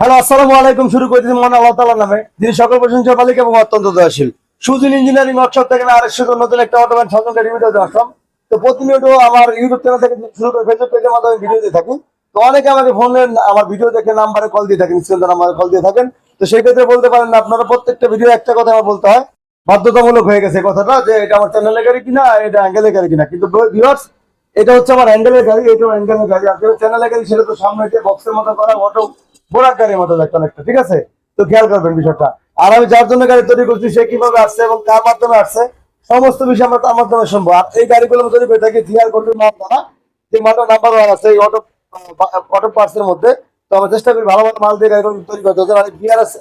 Hello, আসসালামু আলাইকুম। শুরু করে দিচ্ছি মহান আল্লাহ তাআলার নামে। যিনি সকল প্রশংসার মালিক এবং অত্যন্ত দয়াশীল। সুদিন ইঞ্জিনিয়ারিং ওয়ার্কশপ থেকে আর এসে নতুন একটা অটোম্যান সাধারণ রিভিউ আসলাম তো প্রতিনিয়ত আমার ইউটিউব চ্যানেল থেকে শুরু করে ফেসবুক পেজের মাধ্যমে ভিডিও দিয়ে থাকি। তো অনেকে আমাকে ফোনে আমার ভিডিও দেখে নাম্বারে কল দিয়ে থাকেন স্ক্রিন নাম্বারে কল দিয়ে থাকেন। তো সেই ক্ষেত্রে বলতে পারেন আপনারা প্রত্যেকটা ভিডিও একটা কথা আমার বলতে হয়। বাধ্যতামূলক হয়ে গেছে কথাটা যে, এটা আমার চ্যানেলের গাড়ি কিনা, এটা অ্যাঙ্গেলের গাড়ি কিনা। কিন্তু ভিউয়ার্স এটা হচ্ছে আমার অ্যাঙ্গেলের গাড়ি এটাও অ্যাঙ্গেলের গাড়ি। আর চ্যানেলের গাড়ি, সেটা তো সামনে বক্সের মতো করা অটো বোরাক গাড়ির মতো দেখতে অনেকটা, ঠিক আছে? তো খেয়াল করবেন বিষয়টা। আর আমি যার জন্য গাড়ি তৈরি করছি, সে কীভাবে আসছে এবং কার মাধ্যমে আসছে, সমস্ত বিষয় আমরা তার মাধ্যমে শুনব। আর এই গাড়িগুলো আমি তৈরি করে থাকি জিআর কন্ট্রোল মাল দ্বারা। যে মালটা নাম্বার ওয়ান আছে, এই অটো অটো পার্টস এর মধ্যে। তো আমরা চেষ্টা করি ভালো ভালো মাল দিয়ে গাড়িগুলো তৈরি করতে আর বিআরএস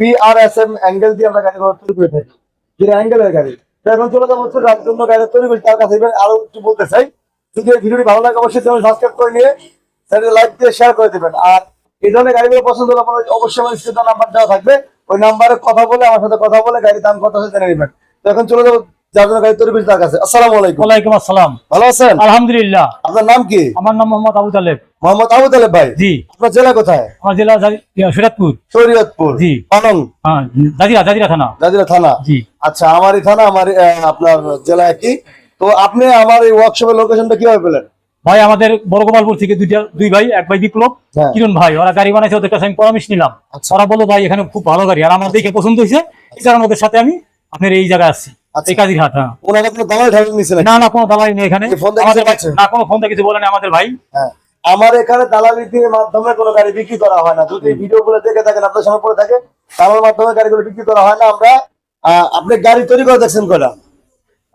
বিআরএসএম অ্যাঙ্গেল দিয়ে আমরা গাড়িগুলো তৈরি করে থাকি। যেটা অ্যাঙ্গেলের গাড়ি। তো এখন চলে যাব হচ্ছে যার জন্য গাড়ি তৈরি করছি তার কাছে আরও একটু বলতে চাই। যদি ভিডিওটি ভালো লাগে, অবশ্যই সাবস্ক্রাইব করে নিয়ে চ্যানেল লাইক দিয়ে শেয়ার করে দেবেন। আর এই ধরনের গাড়িগুলো পছন্দ হলে আপনার অবশ্যই আমার স্ক্রিনে নাম্বার দেওয়া থাকবে। ওই নাম্বারে কথা বলে আমার সাথে কথা বলে গাড়ির দাম কত আছে জেনে নেবেন। তো এখন চলে যাব যার জন্য গাড়ি তৈরি করছি তার কাছে আসসালামু আলাইকুম। ওয়ালাইকুম আসসালাম। ভালো আছেন? আলহামদুলিল্লাহ। আপনার নাম কি? আমার নাম মোহাম্মদ আবু তালেব। মোহাম্মদ আবু তালেব ভাই? জি। আপনার জেলা কোথায়? আমার জেলা জারি- শরীয়তপুর। জি। পানং হ্যাঁ থানা। থানা। জি। আচ্ছা আমারই থানা আমার আপনার জেলা একই। তো আপনি আমার এই ওয়ার্কশপের লোকেশনটা কীভাবে পেলেন? ভাই আমাদের বড়গোপালপুর থেকে দুইটা দুই ভাই এক ভাই বিপ্লব হ্যাঁ। কিরণ ভাই। ওরা গাড়ি বানাইছে ওদের কাছে আমি পরামর্শ নিলাম। আচ্ছা। ওরা বলল ভাই এখানে খুব ভালো গাড়ি। আর আমার দেখে পছন্দ হয়েছে এই কারণে ওদের সাথে আমি আপনার এই জায়গায় আসছি না না কোনো দালালি নেই এখানে। ফোন আমাদের ভাই- বলছে? না কোনো ফোন দিয়ে কিছু বলে না আমাদের ভাই। হ্যাঁ। আমার এখানে দালালির মাধ্যমে কোনো গাড়ি বিক্রি করা হয় না। যদি ভিডিও গুলো দেখে থাকেন আপনার সামনে পড়ে থাকে তার মাধ্যমে গাড়িগুলো বিক্রি করা হয় না। আমরা আপনি গাড়ি তৈরি করে দেখছেন কয়টা?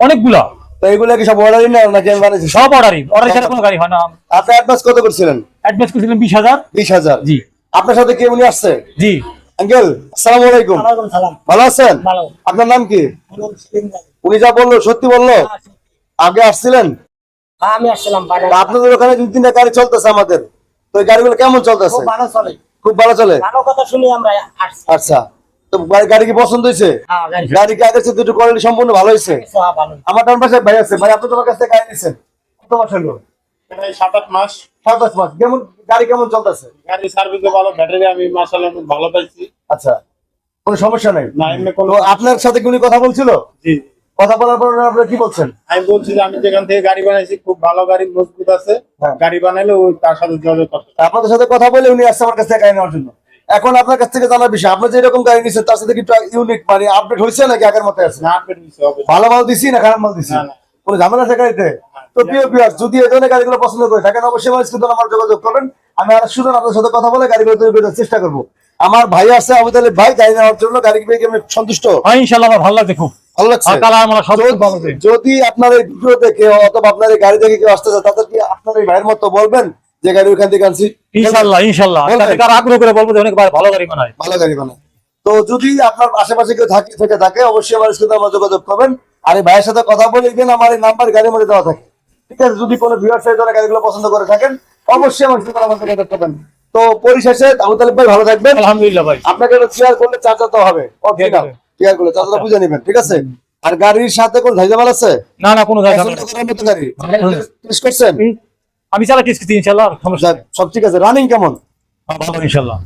অনেকগুলা। তো এগুলো কি সব অর্ডারই না নাকি আমি বানিয়েছি সব অর্ডারই অর্ডার ছাড়া কোনো গাড়ি হয় না। আপনি অ্যাডভান্স কত করছিলেন? অ্যাডভান্স করেছিলাম বিশ হাজার। বিশ হাজার। জি। আপনার সাথে কে উনি আসছে? জি। আঙ্কেল আসসালামু আলাইকুম। সালাম। ভালো আছেন? ভালো। আপনার নাম কি। উনি যা বলল সত্যি বলল? আগে আসছিলেন? হ্যাঁ, আমি আসছিলাম আপনাদের ওখানে দুই তিনটা গাড়ি চলতেছে আমাদের। তো এই গাড়িগুলো কেমন চলতেছে? খুব ভালো চলে। খুব ভালো চলে? ভালো কথা শুনি আমরা আচ্ছা। তো গাড়ি- কি পছন্দ হয়েছে? হ্যাঁ গাড়ি কি আগের দুটো কোয়ালিটি সম্পূর্ণ ভালো হয়েছে? হ্যাঁ, আমার ডান পাশে ভাই আছে ভাই আপনি তোমার কাছ থেকে গাড়ি নিচ্ছেন কত মাস হলো? সাত আট মাস। সাত দশ মাস। কেমন গাড়ি কেমন চলতেছে? গাড়ি সার্ভিসও ভালো ব্যাটারি আমি মাসাল্লাহ ভালো পাইছি। আচ্ছা কোনো সমস্যা নেই? না এমনি তো আপনার সাথে কি উনি কথা বলছিল? জি। কথা বলার পর আপনি কি বলছেন? আমি বলছি যে আমি যেখান থেকে গাড়ি বানাইছি খুব ভালো গাড়ি মজবুত আছে। হ্যাঁ। গাড়ি বানাইলে ওই তার সাথে যোগাযোগ করতে আপনাদের সাথে কথা বলে উনি আসছে আমার কাছ থেকে গাড়ি নেওয়ার জন্য। এখন আপনার কাছ থেকে জানার বিষয় আপনি যে এরকম গাড়ি নিচ্ছেন তার সাথে কি ইউনিক মানে আপডেট হয়েছে নাকি আগের মতো আছে? ভালো মাল দিছি না খারাপ মাল দিছি। কোনো ঝামেলা আছে গাড়িতে? তো প্রিয় ভিউয়ার যদি এই ধরনের গাড়িগুলো পছন্দ করে থাকেন অবশ্যই আমার স্ক্রিনে আমার যোগাযোগ করবেন। আমি আর সুন্দর আপনার সাথে কথা বলে গাড়িগুলো তৈরি করার চেষ্টা করব। আমার ভাই আছে আবু তালেব ভাই গাড়ি নেওয়ার জন্য গাড়ি পেয়ে আমি সন্তুষ্ট? হয় ইনশাল্লাহ আমার ভালো লাগছে খুব। যদি- ভালো লাগছে। যদি আপনার এই ভিডিও দেখে অথবা আপনার এই গাড়ি দেখে কেউ আসতে চায় তাদের কি আপনার এই ভাইয়ের মতো বলবেন? যে গাড়ি ওখান থেকে আনছি। ইনশাল্লাহ ইনশাল্লাহ। আর আগ্রহ করে বলব অনেক ভালো গাড়ি বানায়। ভালো গাড়ি বানায়। তো যদি আপনার আশেপাশে কেউ থাকে থেকে থাকে অবশ্যই আমার স্ক্রিনে আমার যোগাযোগ করবেন। আর এই ভাইয়ের সাথে কথা বলে দিন আমার এই নাম্বার গাড়ির মধ্যে দেওয়া থাকে। ঠিক আছে যদি কোনো ভিউয়ার সাইজ গাড়িগুলো পছন্দ করে থাকেন অবশ্যই আমার স্ক্রিনে আমার যোগাযোগ করবেন। তো পরিশেষে আবু তালেব ভাই ভালো থাকবেন। আলহামদুলিল্লাহ ভাই। আপনাকে শেয়ার করলে চার্জার তো হবে। ঠিক শেয়ার করলে। চার্জারটা বুঝে নেবেন ঠিক আছে? আর গাড়ির সাথে কোন ঝাইজামাল আছে? না না কোনো গাড়ি। টেস্ট করছেন? আমি চালা কিস্তি ইনশাল্লাহ সব ঠিক আছে। রানিং কেমন? ভালো ইনশাল্লাহ।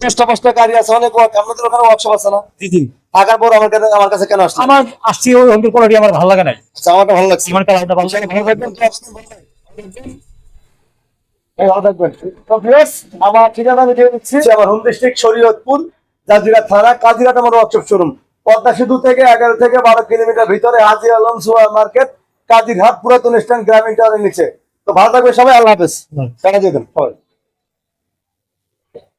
পাঁচটা পাঁচটা গাড়ি আছে অনেক আপনাদের ওখানে ওয়ার্কশপ আছে না? জি জি। থাকার পর আমার কাছে আমার কাছে কেন আসছে আমার আসছি ওই কোয়ালিটি আমার ভালো লাগে নাই। আচ্ছা আমারটা ভালো লাগছে। আমার কালারটা ভালো লাগে। ভালো থাকবেন ভালো থাকবেন। ভালো তো viewers, আমার ঠিকানা আমি দিয়ে দিচ্ছি। আমার হোম ডিস্ট্রিক্ট শরীয়তপুর জাজিরা থানা কাজিরাট আমার ওয়ার্কশপ শোরুম পদ্মা সেতু থেকে এগারো থেকে বারো কিলোমিটার ভিতরে হাজি আলম সুপার মার্কেট কাজিরহাট পুরাতন স্ট্যান্ড গ্রামীণ টাওয়ারের নিচে। তো ভালো থাকবে সবাই আল্লাহ হাফেজ। টাকা দিয়ে দেন। সবাই